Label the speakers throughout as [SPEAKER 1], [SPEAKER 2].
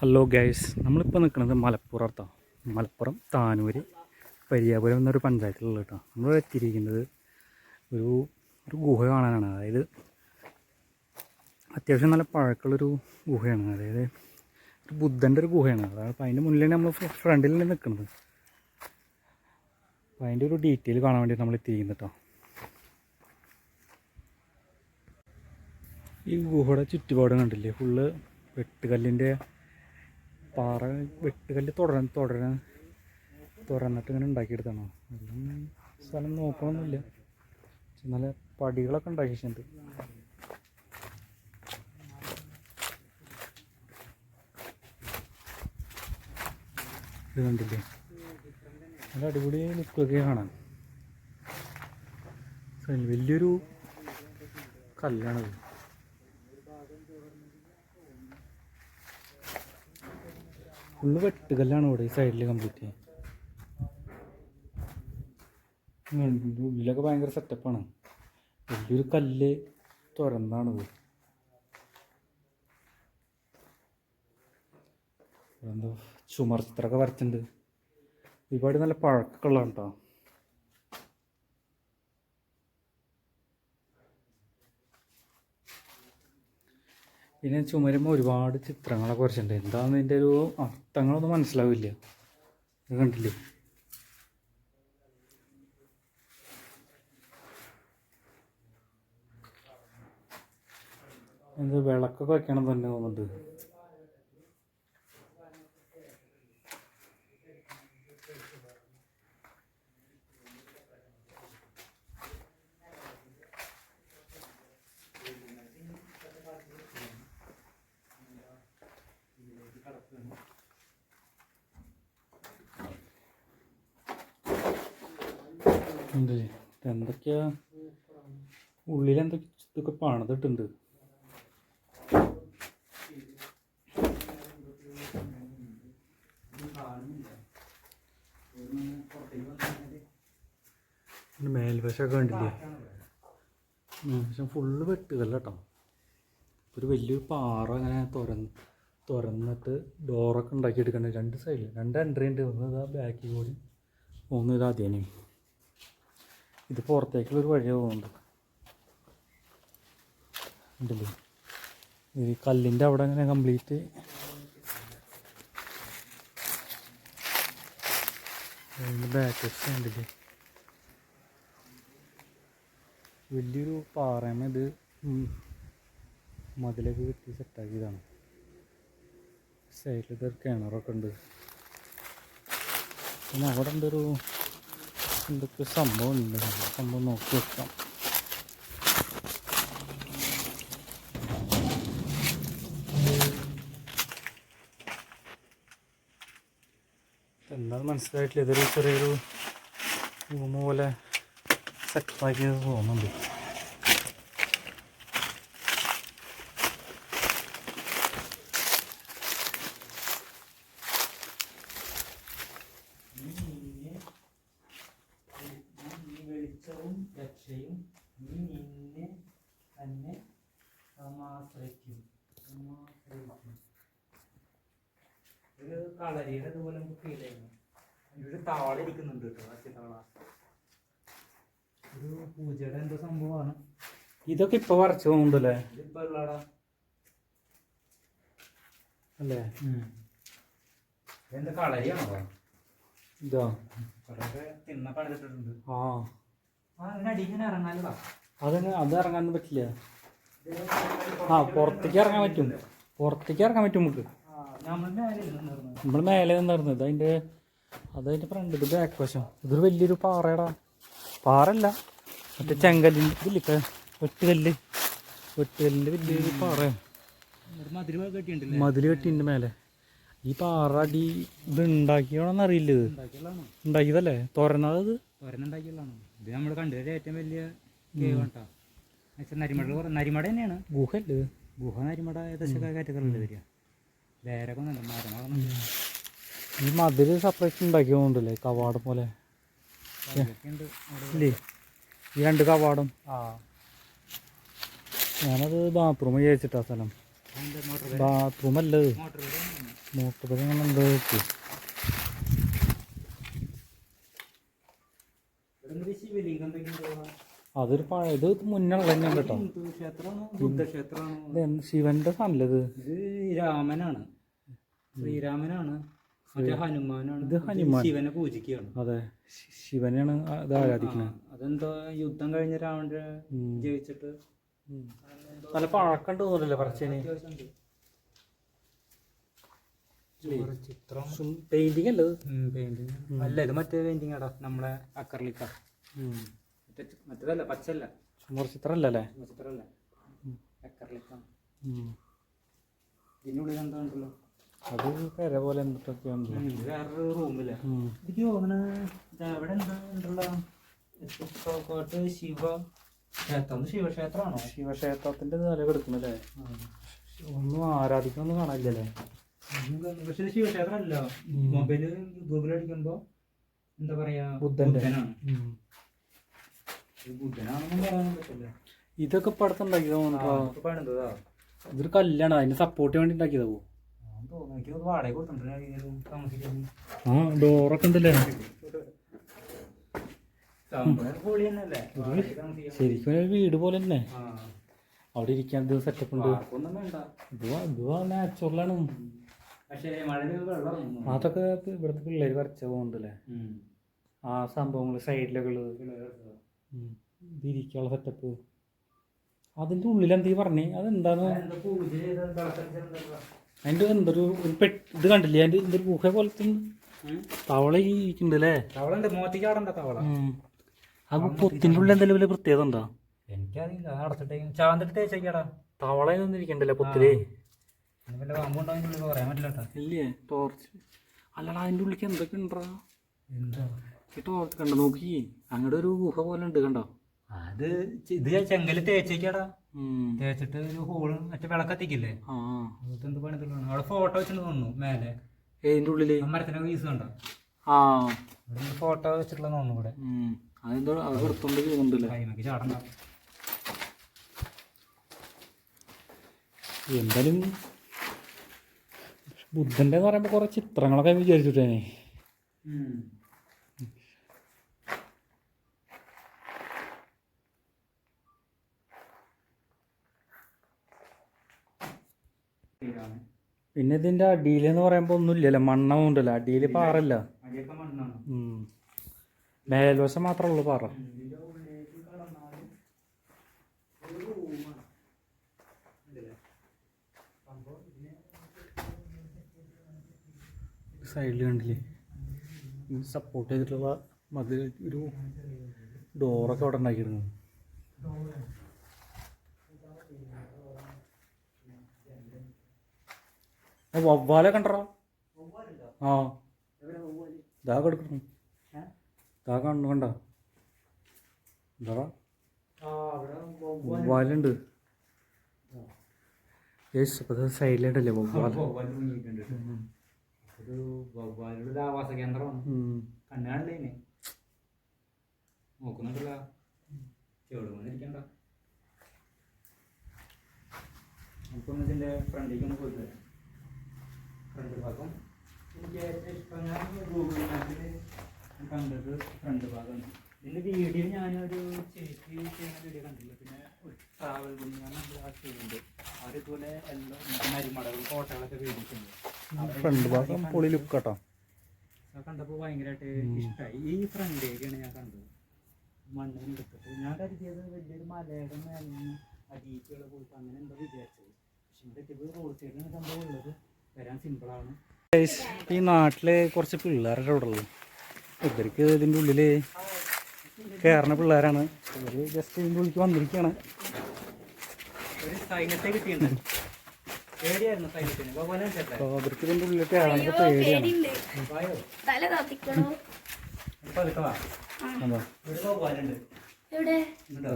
[SPEAKER 1] Hello guys നമ്മളിപ്പോൾ നിൽക്കുന്നത് മലപ്പുറത്താണ് മലപ്പുറം താനൂര് പരിയാപുരം എന്നൊരു പഞ്ചായത്തിലുള്ള കേട്ടോ. നമ്മൾ എത്തിയിരിക്കുന്നത് ഒരു ഒരു ഗുഹ കാണാനാണ്. അതായത് അത്യാവശ്യം നല്ല പഴക്കമുള്ളൊരു ഗുഹയാണ്. അതായത് ഒരു ബുദ്ധന്റെ ഒരു ഗുഹയാണ്. അതാണ് അപ്പോൾ അതിന്റെ മുന്നിലാണ് നമ്മൾ ഫ്രണ്ടിൽ തന്നെ നിൽക്കുന്നത് അപ്പോൾ അതിന്റെ ഒരു ഡീറ്റെയിൽ കാണാൻ വേണ്ടി നമ്മൾ എത്തിയിരിക്കുന്നത് കേട്ടോ. ഈ ഗുഹയുടെ ചുറ്റുപാട് കണ്ടില്ലേ? ഫുള്ള് വെട്ടുകല്ലിന്റെ പാറ വെട്ടുകല്ല് തുടരാൻ തുടരാൻ തുറന്നിട്ട് ഇങ്ങനെ ഉണ്ടാക്കിയെടുത്താണ്. അതൊന്നും സ്ഥലം നോക്കണമെന്നില്ല നല്ല പടികളൊക്കെ ഉണ്ടാക്കി വെച്ചിട്ടുണ്ട്. ഇത് കണ്ടില്ലേ? നല്ല അടിപൊളി ലുക്കൊക്കെ കാണാൻ. വലിയൊരു കല്ലാണത് ഫുള്ള് വെട്ടുകല്ലാണ് ഇവിടെ ഈ സൈഡിൽ കംപ്ലീറ്റ് ഉള്ളിലൊക്കെ ഭയങ്കര സെറ്റപ്പാണ് വലിയൊരു കല്ല് തുറന്നാണ് എന്തോ ചുമർ ചിത്രമൊക്കെ വരച്ചിട്ടുണ്ട്. ഒരുപാട് നല്ല പഴക്കമൊക്കെ ഉള്ളതാണ് കേട്ടോ പിന്നെ ചുമരുമ്പോൾ ഒരുപാട് ചിത്രങ്ങളൊക്കെ വരച്ചിട്ടുണ്ട്. എന്താണെന്ന് ഇതിന്റെ ഒരു അർത്ഥങ്ങളൊന്നും മനസ്സിലാവില്ല. ഇത് കണ്ടില്ലേ? എന്ത് വിളക്കൊക്കെ വെക്കണം തന്നെ തോന്നുന്നുണ്ട്. ഉണ്ട് എന്തൊക്കെയാ? ഉള്ളിൽ എന്തൊക്കെ ഇതൊക്കെ പണിതിട്ടുണ്ട്? മേൽവശമൊക്കെ കണ്ടില്ലേ? മേൽവശം ഫുള്ള് വെട്ടുകല്ല കേട്ടോ ഒരു വലിയൊരു പാറ അങ്ങനെ തുറന്ന് തുറന്നിട്ട് ഡോറൊക്കെ ഉണ്ടാക്കിയെടുക്കണ്ട. രണ്ട് സൈഡിൽ രണ്ട് എൻട്രി ഉണ്ട്. ഒന്ന് ഇതാ ബാക്കിൽ കൂടി ഒന്ന് ഇതാ ആദ്യമേ ഇത് പുറത്തേക്കുള്ള ഒരു വഴിയാണ് പോകുന്നുണ്ട് ഉണ്ടല്ലേ ഈ കല്ലിന്റെ അവിടെ അങ്ങനെ കംപ്ലീറ്റ് ബാക്ക് ഉണ്ടല്ലേ വലിയൊരു പാറയമ ഇത് മതിലൊക്കെ കെട്ടി സെറ്റാക്കിയതാണ് സൈഡിൽ ഇതൊരു കിണറൊക്കെ ഉണ്ട്. പിന്നെ അവിടെ എന്തൊരു എന്തൊക്കെ സംഭവം ഉണ്ട് സംഭവം നോക്കി വെക്കാം എന്നാൽ മനസ്സിലായിട്ടില്ല ഇതൊരു ചെറിയൊരു റൂം പോലെ സെറ്റാക്കിയത് തോന്നുന്നുണ്ട്
[SPEAKER 2] കളരിയുടെ അതുപോലെ നമുക്ക് ഫീൽ ചെയ്യുന്നു. ഒരു താള ഇരിക്കുന്നുണ്ട് കേട്ടോ ആ താള. ഒരു പൂജയുടെ എന്തോ സംഭവമാണ്.
[SPEAKER 1] ഇതൊക്കെ ഇപ്പൊ വരച്ചു പോകുന്നുണ്ടല്ലേ
[SPEAKER 2] ഇതിപ്പോ ഉള്ളടാ.
[SPEAKER 1] അല്ലേ?
[SPEAKER 2] എന്താ കളരിയാണോ
[SPEAKER 1] ഇതാ?
[SPEAKER 2] തിന്ന പണിതിട്ടുണ്ട്
[SPEAKER 1] ആ.
[SPEAKER 2] അതിന്
[SPEAKER 1] അത് ഇറങ്ങാനൊന്നും പറ്റില്ല. ആ പുറത്തേക്ക് ഇറങ്ങാൻ പറ്റും. പുറത്തേക്ക് ഇറങ്ങാൻ പറ്റും നമുക്ക്.
[SPEAKER 2] നമ്മൾ മേലെ ഇരുന്ന്
[SPEAKER 1] നമ്മൾ മേലെ നിന്നിരുന്നു ഇത് അതിന്റെ അതതിന്റെ ഫ്രണ്ട് ഇത് ബാക്ക് വശം. ഇതൊരു വലിയൊരു പാറയടാ പാറല്ല. മറ്റേ ചെങ്കല്ലിന്റെ ഇതില്ലേ വെട്ടുകല്ല്. വെട്ടുകല്ലിന്റെ വലിയൊരു പാറ.
[SPEAKER 2] ഒരു മധുര കെട്ടിയുണ്ടല്ലേ
[SPEAKER 1] മതിൽ കെട്ടിന്റെ മേലെ. ഈ പാറ അടി ഇത് ഉണ്ടാക്കിയോണെന്ന് അറിയില്ല ഇത്. ഉണ്ടാക്കിയതല്ലേ? തുറന്നത് ഇത്?
[SPEAKER 2] ഇത് നമ്മൾ കണ്ടുവരെ ഏറ്റവും വലിയ നരിമട നരിമട തന്നെയാണ്.
[SPEAKER 1] ഗുഹല്ലേ
[SPEAKER 2] ഗുഹ നരിമട ഏകദേശം കാറ്റഗറിയിൽ വരിക.
[SPEAKER 1] ഈ മതിൽ സെപ്പറേറ്റ് ഉണ്ടാക്കി പോകുന്നുണ്ടല്ലേ കവാടം പോലെ. ഇല്ലേ? ഈ രണ്ട് കവാടം? ഞാനത് ബാത്റൂം ചേച്ചിട്ടാ സ്ഥലം. ബാത്റൂം അല്ല
[SPEAKER 2] മോട്ടോർ
[SPEAKER 1] എന്തോ വെച്ചു അതൊരു പഴയ ഇത് മുന്നുള്ള തന്നെ കേട്ടോ. ശിവന്റെ ഇത്
[SPEAKER 2] രാമനാണ്. ശ്രീരാമനാണ്. ഹനുമാനാണ്.
[SPEAKER 1] ഇത് ഹനുമാൻ.
[SPEAKER 2] ശിവനെ പൂജിക്കുകയാണ്.
[SPEAKER 1] അതെ. ശിവനെയാണ് ഇത് ആരാധിക്കുന്നത്
[SPEAKER 2] അതെന്തോ യുദ്ധം കഴിഞ്ഞ രാവണ ജയിച്ചിട്ട്
[SPEAKER 1] നല്ല പഴക്കം തോന്നില്ലേ പറച്ചേന്?
[SPEAKER 2] ചിത്രം.
[SPEAKER 1] പെയിന്റിങ് അല്ലേ ഇത്?
[SPEAKER 2] പെയിന്റിങ് അല്ല ഇത് മറ്റേ പെയിന്റിങ് ആടാ നമ്മളെ അക്കർലിക്ക മറ്റേ മറ്റേതല്ല പച്ചല്ല
[SPEAKER 1] ചുമർ ചിത്രം
[SPEAKER 2] ചിത്രമല്ല. അക്കർലിക്ക
[SPEAKER 1] ഉം.
[SPEAKER 2] ഇതിനുള്ളിൽ എന്താ ഉണ്ടല്ലോ?
[SPEAKER 1] അത് കര പോലെ എന്തൊക്കെയാണല്ലോ
[SPEAKER 2] ഇത് വേറൊരു റൂമില്ല
[SPEAKER 1] ഉം.
[SPEAKER 2] എനിക്ക് തോന്നണ അവിടെ എന്താ ശിവ ക്ഷേത്രം? ശിവക്ഷേത്രമാണോ?
[SPEAKER 1] ശിവക്ഷേത്രത്തിന്റെ നില കിടക്കുന്നല്ലേ ഒന്നും ആരാധിക്കണമൊന്നും കാണാനില്ലല്ലേ?
[SPEAKER 2] പക്ഷെ ശിവക്ഷേത്രം അല്ല മൊബൈൽ ഗൂഗിൾ അടിക്കുമ്പോ എന്താ പറയാ?
[SPEAKER 1] ബുദ്ധന്റെ.
[SPEAKER 2] ബുദ്ധനാണെന്നും പറയാൻ പറ്റില്ല.
[SPEAKER 1] ഇതൊക്കെ
[SPEAKER 2] പടത്തുണ്ടാക്കിയതാ
[SPEAKER 1] ഇതൊരു കല്യാണ അതിന് സപ്പോർട്ട് വേണ്ടി ഉണ്ടാക്കിയതാ ആ ഡോറൊക്കെ ഉണ്ടല്ലേ. ശരിക്കും ഒരു വീട് പോലെ തന്നെ. അവിടെ ഇരിക്കാൻ ഇത് സെറ്റപ്പ് ഉണ്ട്? നാച്ചുറലാണ്. അതൊക്കെ ഇവിടുത്തെ പിള്ളേര് വരച്ച പോകുന്നുണ്ടല്ലേ ആ സംഭവങ്ങൾ സൈഡിലൊക്കെ ഉള്ളത്. ഉം. ഇരിക്കാനുള്ള സെറ്റപ്പ് അതിന്റെ ഉള്ളിൽ എന്താ പറഞ്ഞേ?
[SPEAKER 2] പൂജ
[SPEAKER 1] അതിന്റെ എന്തൊരു ഒരു പെട്ട് ഇത് കണ്ടില്ലേ? അതിന്റെ എന്തൊരു ഗുഹ പോലത്തെ. തവള ഈ ഇരിക്കുന്നുണ്ടല്ലേ?
[SPEAKER 2] തവളുണ്ട് തവള.
[SPEAKER 1] ആ ഉള്ളിൽ എന്തെങ്കിലും വലിയ പ്രത്യേകത ഉണ്ടോ?
[SPEAKER 2] എനിക്കറിയില്ല അടച്ചിട്ടേ ചാന്തിട്ട് തേച്ചേക്കാടാ
[SPEAKER 1] തവള ഇരിക്കണ്ടല്ലേ
[SPEAKER 2] പൊത്തിൽ.
[SPEAKER 1] ഇല്ലേ? ടോർച്ച് അല്ലടാ അതിന്റെ ഉള്ളിലേക്ക് എന്തൊക്കെ ഉണ്ടോ
[SPEAKER 2] എന്താ?
[SPEAKER 1] ഈ ടോർച്ച് കണ്ടോ? നോക്കി അങ്ങോട്ട് ഒരു ഗുഹ പോലെ ഉണ്ട് കണ്ടോ?
[SPEAKER 2] അത് ഇത് ചെങ്കൽ തേച്ചേക്കാടാ. തേച്ചിട്ട് ഒരു ഹോൾ മറ്റേ വിളക്കത്തിക്കില്ലേ?
[SPEAKER 1] ആ
[SPEAKER 2] അതൊക്കെ എന്ത് പണിതുള്ളതാണ് അവിടെ ഫോട്ടോ വെച്ചിട്ട് തോന്നുന്നു മേലെ.
[SPEAKER 1] ഏതിന്റെ ഉള്ളിൽ?
[SPEAKER 2] ആ മരത്തിന്റെ വീസ് കണ്ടോ.
[SPEAKER 1] ആ.
[SPEAKER 2] ഫോട്ടോ വെച്ചിട്ടുള്ള തോന്നുന്നു ഇവിടെ.
[SPEAKER 1] അതെന്തോ അത് എടുത്തോണ്ട് ചെയ്യുന്നുണ്ടല്ലേ
[SPEAKER 2] കൈമക്ക് ചാടണ്ട.
[SPEAKER 1] എന്തായാലും ബുദ്ധന്റെ എന്ന് പറയുമ്പോ കുറെ ചിത്രങ്ങളൊക്കെ വിചാരിച്ചിട്ടേനെ. പിന്നെ ഇതിന്റെ അടിയിൽ എന്ന് പറയുമ്പോ ഒന്നുമില്ലല്ലോ മണ്ണ ഉണ്ടല്ലോ. അടിയിൽ പാറല്ല.
[SPEAKER 2] അടിയൊക്കെ മണ്ണാണ്.
[SPEAKER 1] മേൽവശം മാത്രമേ ഉള്ളൂ പാറ.
[SPEAKER 2] ഇതിന്റെ ഉള്ളിലേക്ക് കടന്നാൽ ഒരു റൂമാണ്. ഇതിലെ സംഭവം ഇതിനെ
[SPEAKER 1] സൈഡിൽ കണ്ടില്ലേ? സപ്പോർട്ട് ചെയ്തിട്ടുള്ള മതിൽ ഒരു ഡോറൊക്കെ അവിടെ ഉണ്ടാക്കിയിരുന്നു വവ്വാലെ കണ്ടോ ആ. ദാ കൊടുക്കണം ദാ കണ്ടു? കണ്ട എന്താ വവ്വാലുണ്ട്. സൈലന്റ് അല്ലേ വവ്വാൽ
[SPEAKER 2] ഒരു വവ്വാലുടെ ആവാസ കേന്ദ്രമാണ്. നോക്കുന്നുണ്ടല്ല. ചെവിട് വന്നിരിക്കണ്ട ഫ്രണ്ടിലേക്ക് ഒന്ന് പോയിട്ട് ഫ്രണ്ട് ഭാഗം. എനിക്ക് ഏറ്റവും ഇഷ്ടം ഞാൻ ഗൂഗിൾ മാപ്പിൽ കണ്ടത് ഫ്രണ്ട് ഭാഗമാണ്. ഇതിന്റെ വീഡിയോ ഞാനൊരു ചേച്ചി ചെയ്യുന്ന വീഡിയോ കണ്ടില്ല പിന്നെ ട്രാവൽ ഞാൻ നമ്മൾ ആ ചെയ്യുന്നുണ്ട് അവരിതുപോലെ എല്ലാം മരുമടകൾ കോട്ടകളൊക്കെ വീടിയിട്ടുണ്ട്
[SPEAKER 1] ഫ്രണ്ട് ഭാഗം പൊളി ലുക്ക് കേട്ടോ
[SPEAKER 2] കണ്ടപ്പോൾ ഭയങ്കരമായിട്ട് ഇഷ്ടമായി ഈ ഫ്രണ്ട് ഏരിയയാണ് ഞാൻ കണ്ടത്. മണ്ണിൽ എടുത്തിട്ട് ഞാൻ കരുതിയത് വലിയൊരു മലയുടെ മേലിന് അടിയിലുള്ള പോയിട്ട് അങ്ങനെ എന്തോ വിചാരിച്ചത്. പക്ഷെ ഇവിടെ എത്തിയപ്പോൾ റോഡ് സൈഡിലാണ് സംഭവം ഉള്ളത്. വരാൻ സിമ്പിളാണ്
[SPEAKER 1] ഈ നാട്ടിലെ കുറച്ച് പിള്ളേരുടെ അവിടെ ഉള്ളു. ഇവർക്ക് ഇതിന്റെ ഉള്ളിൽ കയറുന്ന പിള്ളേരാണ്. ഇവർ ജസ്റ്റ് ഇതിന്റെ ഉള്ളിക്ക് വന്നിരിക്കുകയാണ് അവർക്ക് ഇതിന്റെ ഉള്ളിൽ കയറാനൊക്കെ പേടിയാണ്.
[SPEAKER 2] ഇവിടെ
[SPEAKER 1] എന്താ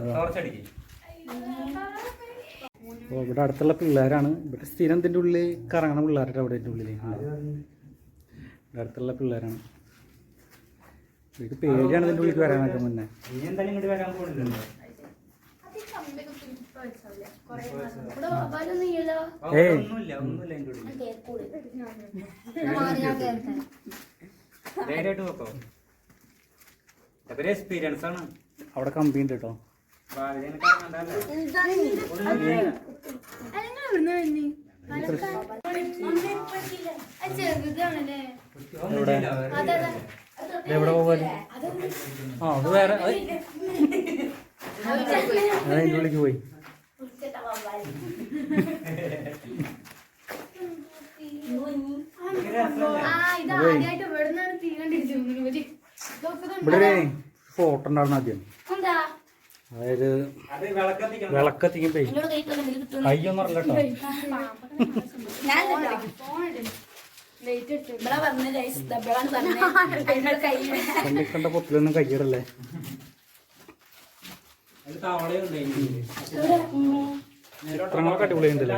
[SPEAKER 1] അപ്പോൾ ഇവിടെ അടുത്തുള്ള പിള്ളേരാണ്. ഇവിടെ സ്ഥിരം ഇതിന്റെ ഉള്ളിൽ കറങ്ങണ പിള്ളേരുടെ അവിടെ ഇതിന്റെ ഉള്ളിൽ ഇവിടെ അടുത്തുള്ള പിള്ളേരാണ്. എനിക്ക് പേടിയാണ് ഇതിന്റെ ഉള്ളിൽ വരാനൊക്കെ മുന്നേ.
[SPEAKER 3] അവിടെ കമ്പി കേട്ടോ. എവിടെ പോകാൻ പോയി
[SPEAKER 1] ഇവിടെ
[SPEAKER 3] ഫോട്ടോ ഉണ്ടാവണം ആദ്യം. അതായത് വിളക്കത്തിക്കുമ്പേ കയ്യൊന്നും അറിയില്ലട്ടോ കണ്ടിക്കണ്ട പൊത്തിലൊന്നും കയ്യിടല്ലേ ചിത്രങ്ങളൊക്കെ അടിപൊളിയുണ്ടല്ലേ